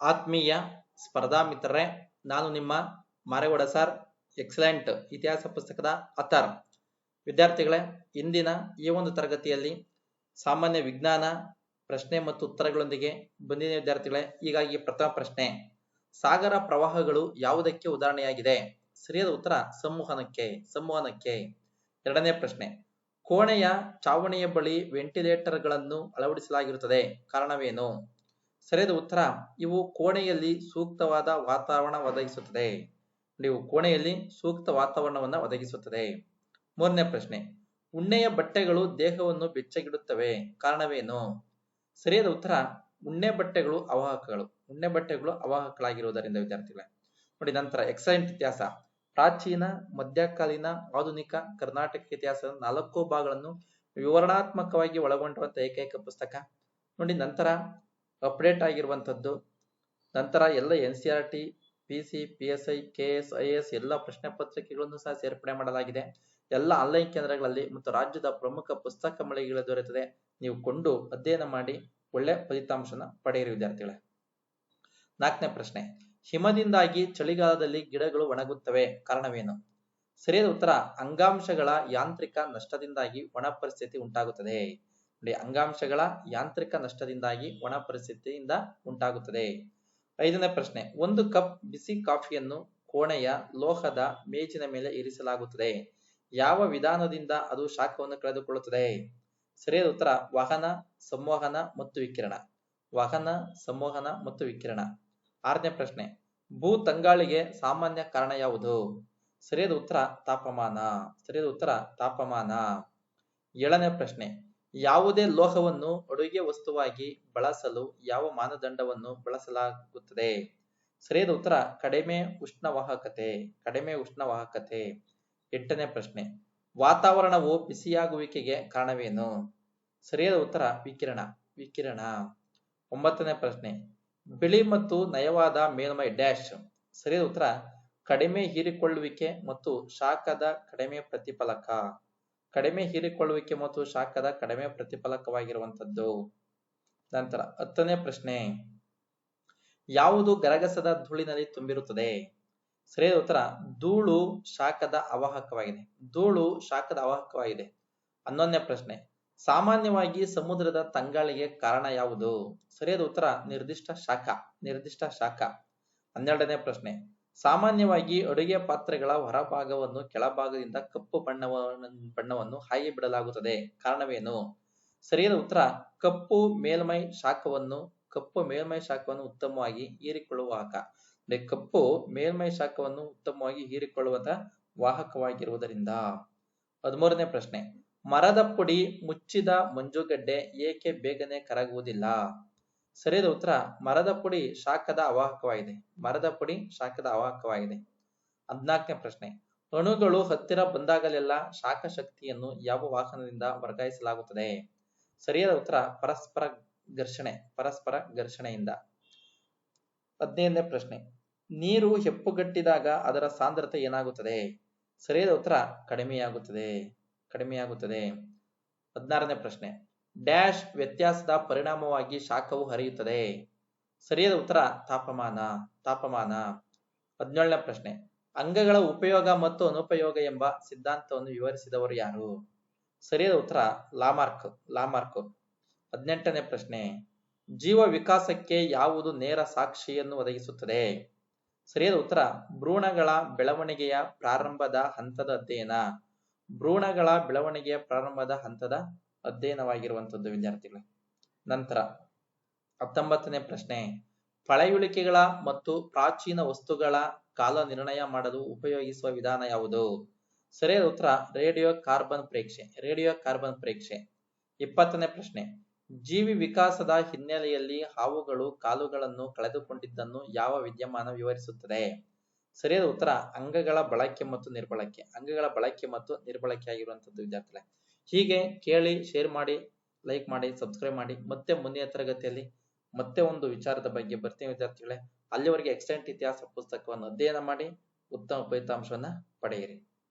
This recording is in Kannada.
ಆತ್ಮೀಯ ಸ್ಪರ್ಧಾ ಮಿತ್ರರೇ, ನಾನು ನಿಮ್ಮ ಮಾರೇಗೌಡ ಸರ್, ಎಕ್ಸಲೆಂಟ್ ಇತಿಹಾಸ ಪುಸ್ತಕದ ಅಥರ್. ವಿದ್ಯಾರ್ಥಿಗಳೇ, ಇಂದಿನ ಈ ಒಂದು ತರಗತಿಯಲ್ಲಿ ಸಾಮಾನ್ಯ ವಿಜ್ಞಾನ, ಪ್ರಶ್ನೆ ಮತ್ತು ಉತ್ತರಗಳೊಂದಿಗೆ ಬಂದಿನ ವಿದ್ಯಾರ್ಥಿಗಳೇ, ಹೀಗಾಗಿ ಪ್ರಥಮ ಪ್ರಶ್ನೆ, ಸಾಗರ ಪ್ರವಾಹಗಳು ಯಾವುದಕ್ಕೆ ಉದಾಹರಣೆಯಾಗಿದೆ? ಸರಿಯಾದ ಉತ್ತರ, ಸಂವಹನಕ್ಕೆ ಸಂವಹನಕ್ಕೆ. ಎರಡನೇ ಪ್ರಶ್ನೆ, ಕೋಣೆಯ ಚಾವಣಿಯ ಬಳಿ ವೆಂಟಿಲೇಟರ್ಗಳನ್ನು ಅಳವಡಿಸಲಾಗಿರುತ್ತದೆ, ಕಾರಣವೇನು? ಸರಿಯಾದ ಉತ್ತರ, ಇವು ಕೋಣೆಯಲ್ಲಿ ಸೂಕ್ತವಾದ ವಾತಾವರಣ ಒದಗಿಸುತ್ತದೆ. ನೀವು ಕೋಣೆಯಲ್ಲಿ ಸೂಕ್ತ ವಾತಾವರಣವನ್ನು ಒದಗಿಸುತ್ತದೆ. ಮೂರನೇ ಪ್ರಶ್ನೆ, ಉಣ್ಣೆಯ ಬಟ್ಟೆಗಳು ದೇಹವನ್ನು ಬೆಚ್ಚಗಿಡುತ್ತವೆ, ಕಾರಣವೇನು? ಸರಿಯಾದ ಉತ್ತರ, ಉಣ್ಣೆ ಬಟ್ಟೆಗಳು ಅವಾಹಕಗಳು, ಉಣ್ಣೆ ಬಟ್ಟೆಗಳು ಅವಾಹಕಗಳಾಗಿರುವುದರಿಂದ, ವಿದ್ಯಾರ್ಥಿಗಳೇ. ನೋಡಿ, ನಂತರ ಎಕ್ಸಲೆಂಟ್ ಇತಿಹಾಸ, ಪ್ರಾಚೀನ, ಮಧ್ಯಕಾಲೀನ, ಆಧುನಿಕ, ಕರ್ನಾಟಕ ಇತಿಹಾಸದ ನಾಲ್ಕು ಭಾಗಗಳನ್ನು ವಿವರಣಾತ್ಮಕವಾಗಿ ಒಳಗೊಂಡಿರುವಂತ ಏಕೈಕ ಪುಸ್ತಕ. ನೋಡಿ, ನಂತರ ಅಪ್ಡೇಟ್ ಆಗಿರುವಂಥದ್ದು. ನಂತರ ಎಲ್ಲ N C R T, P C, P S I, K S I S ಎಲ್ಲ ಪ್ರಶ್ನೆ ಪತ್ರಿಕೆಗಳನ್ನು ಸಹ ಸೇರ್ಪಡೆ ಮಾಡಲಾಗಿದೆ. ಎಲ್ಲ ಆನ್ಲೈನ್ ಕೇಂದ್ರಗಳಲ್ಲಿ ಮತ್ತು ರಾಜ್ಯದ ಪ್ರಮುಖ ಪುಸ್ತಕ ಮಳಿಗೆಗಳು ದೊರೆಯುತ್ತದೆ. ನೀವು ಕೊಂಡು ಅಧ್ಯಯನ ಮಾಡಿ ಒಳ್ಳೆ ಫಲಿತಾಂಶನ ಪಡೆಯಿರಿ, ವಿದ್ಯಾರ್ಥಿಗಳೇ. ನಾಲ್ಕನೇ ಪ್ರಶ್ನೆ. ಹಿಮದಿಂದಾಗಿ ಚಳಿಗಾಲದಲ್ಲಿ ಗಿಡಗಳು ಒಣಗುತ್ತವೆ. ಕಾರಣವೇನು? ಸರಿಯಾದ ಉತ್ತರ, ಅಂಗಾಂಶಗಳ ಯಾಂತ್ರಿಕ ನಷ್ಟದಿಂದಾಗಿ ಒಣ ಪರಿಸ್ಥಿತಿ ಉಂಟಾಗುತ್ತದೆ. ನೋಡಿ ಅಂಗಾಂಶಗಳ ಯಾಂತ್ರಿಕ ನಷ್ಟದಿಂದಾಗಿ ಒಣ ಪರಿಸ್ಥಿತಿಯಿಂದ ಉಂಟಾಗುತ್ತದೆ. ಐದನೇ ಪ್ರಶ್ನೆ, ಒಂದು ಕಪ್ ಬಿಸಿ ಕಾಫಿಯನ್ನು ಕೋಣೆಯ ಲೋಹದ ಮೇಜಿನ ಮೇಲೆ ಇರಿಸಲಾಗುತ್ತದೆ. ಯಾವ ವಿಧಾನದಿಂದ ಅದು ಶಾಖವನ್ನು ಕಳೆದುಕೊಳ್ಳುತ್ತದೆ? ಸರಿಯಾದ ಉತ್ತರ, ವಾಹನ, ಸಂವಹನ ಮತ್ತು ವಿಕಿರಣ. ವಾಹನ, ಸಂವಹನ ಮತ್ತು ವಿಕಿರಣ. ಆರನೇ ಪ್ರಶ್ನೆ, ಭೂ ತಂಗಾಳಿಗೆ ಸಾಮಾನ್ಯ ಕಾರಣ ಯಾವುದು? ಸರಿಯಾದ ಉತ್ತರ, ತಾಪಮಾನ. ಸರಿಯಾದ ಉತ್ತರ, ತಾಪಮಾನ. ಏಳನೇ ಪ್ರಶ್ನೆ ಯಾವುದೇ ಲೋಹವನ್ನು ಅಡುಗೆ ವಸ್ತುವಾಗಿ ಬಳಸಲು ಯಾವ ಮಾನದಂಡವನ್ನು ಬಳಸಲಾಗುತ್ತದೆ? ಸರಿಯಾದ ಉತ್ತರ, ಕಡಿಮೆ ಉಷ್ಣವಾಹಕತೆ ಕಡಿಮೆ ಉಷ್ಣವಾಹಕತೆ. ಎಂಟನೇ ಪ್ರಶ್ನೆ, ವಾತಾವರಣವು ಬಿಸಿಯಾಗುವಿಕೆಗೆ ಕಾರಣವೇನು? ಸರಿಯಾದ ಉತ್ತರ, ವಿಕಿರಣ ವಿಕಿರಣ. ಒಂಬತ್ತನೇ ಪ್ರಶ್ನೆ, ಬಿಳಿ ಮತ್ತು ನಯವಾದ ಮೇಲ್ಮೈ ಡ್ಯಾಶ್. ಸರಿಯಾದ ಉತ್ತರ, ಕಡಿಮೆ ಹೀರಿಕೊಳ್ಳುವಿಕೆ ಮತ್ತು ಶಾಖದ ಕಡಿಮೆ ಪ್ರತಿಫಲಕ. ಕಡಿಮೆ ಹೀರಿಕೊಳ್ಳುವಿಕೆ ಮತ್ತು ಶಾಖದ ಕಡಿಮೆ ಪ್ರತಿಫಲಕವಾಗಿರುವಂತದ್ದು ನಂತರ ಹತ್ತನೇ ಪ್ರಶ್ನೆ, ಯಾವುದು ಗರಗಸದ ಧೂಳಿನಲ್ಲಿ ತುಂಬಿರುತ್ತದೆ? ಸರಿಯಾದ ಉತ್ತರ, ಧೂಳು ಶಾಖದ ಅವಾಹಕವಾಗಿದೆ. ಧೂಳು ಶಾಖದ ಅವಾಹಕವಾಗಿದೆ. ಹನ್ನೊಂದನೇ ಪ್ರಶ್ನೆ, ಸಾಮಾನ್ಯವಾಗಿ ಸಮುದ್ರದ ತಂಗಾಳಿಗೆ ಕಾರಣ ಯಾವುದು? ಸರಿಯಾದ ಉತ್ತರ, ನಿರ್ದಿಷ್ಟ ಶಾಖ ನಿರ್ದಿಷ್ಟ ಶಾಖ. ಹನ್ನೆರಡನೇ ಪ್ರಶ್ನೆ ಸಾಮಾನ್ಯವಾಗಿ ಅಡುಗೆ ಪಾತ್ರೆಗಳ ಹೊರಭಾಗವನ್ನು ಕೆಳಭಾಗದಿಂದ ಕಪ್ಪು ಬಣ್ಣವನ್ನು ಬಣ್ಣವನ್ನು ಹಾಗೆ ಬಿಡಲಾಗುತ್ತದೆ. ಕಾರಣವೇನು? ಸರಿಯಾದ ಉತ್ತರ, ಕಪ್ಪು ಮೇಲ್ಮೈ ಶಾಖವನ್ನು, ಕಪ್ಪು ಮೇಲ್ಮೈ ಶಾಖವನ್ನು ಉತ್ತಮವಾಗಿ ಹೀರಿಕೊಳ್ಳುವ ವಾಹಕ ಕಪ್ಪು ಮೇಲ್ಮೈ ಶಾಖವನ್ನು ಉತ್ತಮವಾಗಿ ಹೀರಿಕೊಳ್ಳುವಂತ ವಾಹಕವಾಗಿರುವುದರಿಂದ. ಹದಿಮೂರನೇ ಪ್ರಶ್ನೆ, ಮರದ ಪುಡಿ ಮುಚ್ಚಿದ ಮಂಜುಗಡ್ಡೆ ಏಕೆ ಬೇಗನೆ ಕರಗುವುದಿಲ್ಲ? ಸರಿಯಾದ ಉತ್ತರ, ಮರದ ಪುಡಿ ಶಾಖದ ಅವಾಹಕವಾಗಿದೆ. ಮರದ ಪುಡಿ ಶಾಖದ ಅವಾಹಕವಾಗಿದೆ. ಹದ್ನಾಲ್ಕನೇ ಪ್ರಶ್ನೆ. ಅಣುಗಳು ಹತ್ತಿರ ಬಂದಾಗಲೆಲ್ಲ ಶಾಖ ಶಕ್ತಿಯನ್ನು ಯಾವ ವಾಹನದಿಂದ ವರ್ಗಾಯಿಸಲಾಗುತ್ತದೆ? ಸರಿಯಾದ ಉತ್ತರ, ಪರಸ್ಪರ ಘರ್ಷಣೆ, ಪರಸ್ಪರ ಘರ್ಷಣೆಯಿಂದ. ಹದಿನೈದನೇ ಪ್ರಶ್ನೆ. ನೀರು ಹೆಪ್ಪುಗಟ್ಟಿದಾಗ ಅದರ ಸಾಂದ್ರತೆ ಏನಾಗುತ್ತದೆ? ಸರಿಯಾದ ಉತ್ತರ, ಕಡಿಮೆಯಾಗುತ್ತದೆ. ಕಡಿಮೆಯಾಗುತ್ತದೆ. ಹದಿನಾರನೇ ಪ್ರಶ್ನೆ. ಡ್ಯಾಶ್ ವ್ಯತ್ಯಾಸದ ಪರಿಣಾಮವಾಗಿ ಶಾಖವು ಹರಿಯುತ್ತದೆ. ಸರಿಯಾದ ಉತ್ತರ, ತಾಪಮಾನ ತಾಪಮಾನ. ಹದಿನೇಳನೇ ಪ್ರಶ್ನೆ. ಅಂಗಗಳ ಉಪಯೋಗ ಮತ್ತು ಅನುಪಯೋಗ ಎಂಬ ಸಿದ್ಧಾಂತವನ್ನು ವಿವರಿಸಿದವರು ಯಾರು? ಸರಿಯಾದ ಉತ್ತರ, ಲಾಮಾರ್ಕ್ ಲಾಮಾರ್ಕ್. ಹದಿನೆಂಟನೇ ಪ್ರಶ್ನೆ. ಜೀವ ವಿಕಾಸಕ್ಕೆ ಯಾವುದು ನೇರ ಸಾಕ್ಷಿಯನ್ನು ಒದಗಿಸುತ್ತದೆ? ಸರಿಯಾದ ಉತ್ತರ, ಭ್ರೂಣಗಳ ಬೆಳವಣಿಗೆಯ ಪ್ರಾರಂಭದ ಹಂತದ ಅಧ್ಯಯನ. ಭ್ರೂಣಗಳ ಬೆಳವಣಿಗೆಯ ಪ್ರಾರಂಭದ ಹಂತದ ಅಧ್ಯಯನವಾಗಿರುವಂತದ್ದು ವಿದ್ಯಾರ್ಥಿಗಳೇ. ನಂತರ ಹತ್ತೊಂಬತ್ತನೇ ಪ್ರಶ್ನೆ, ಪಳೆಯುಳಿಕೆಗಳ ಮತ್ತು ಪ್ರಾಚೀನ ವಸ್ತುಗಳ ಕಾಲ ನಿರ್ಣಯ ಮಾಡಲು ಉಪಯೋಗಿಸುವ ವಿಧಾನ ಯಾವುದು? ಸರಿಯಾದ ಉತ್ತರ, ರೇಡಿಯೋ ಕಾರ್ಬನ್ ಪ್ರೇಕ್ಷೆ, ರೇಡಿಯೋ ಕಾರ್ಬನ್ ಪ್ರೇಕ್ಷೆ. ಇಪ್ಪತ್ತನೇ ಪ್ರಶ್ನೆ, ಜೀವಿ ವಿಕಾಸದ ಹಿನ್ನೆಲೆಯಲ್ಲಿ ಹಾವುಗಳು ಕಾಲುಗಳನ್ನು ಕಳೆದುಕೊಂಡಿದ್ದನ್ನು ಯಾವ ವಿದ್ಯಮಾನ ವಿವರಿಸುತ್ತದೆ? ಸರಿಯಾದ ಉತ್ತರ, ಅಂಗಗಳ ಬಳಕೆ ಮತ್ತು ನಿರ್ಬಳಕೆ, ಅಂಗಗಳ ಬಳಕೆ ಮತ್ತು ನಿರ್ಬಳಕೆ ಆಗಿರುವಂತದ್ದು ವಿದ್ಯಾರ್ಥಿಗಳೇ. ಹೀಗೆ ಕೇಳಿ ಶೇರ್ ಮಾಡಿ ಲೈಕ್ ಮಾಡಿ ಸಬ್ಸ್ಕ್ರೈಬ್ ಮಾಡಿ. ಮತ್ತೆ ಮುಂದಿನ ತರಗತಿಯಲ್ಲಿ ಮತ್ತೆ ಒಂದು ವಿಚಾರದ ಬಗ್ಗೆ ಬರ್ತೀನಿ ವಿದ್ಯಾರ್ಥಿಗಳೇ. ಅಲ್ಲಿವರೆಗೆ ಎಕ್ಸ್ಟೆಂಟ್ ಇತಿಹಾಸ ಪುಸ್ತಕವನ್ನು ಅಧ್ಯಯನ ಮಾಡಿ, ಉತ್ತಮ ಫಲಿತಾಂಶವನ್ನು ಪಡೆಯಿರಿ.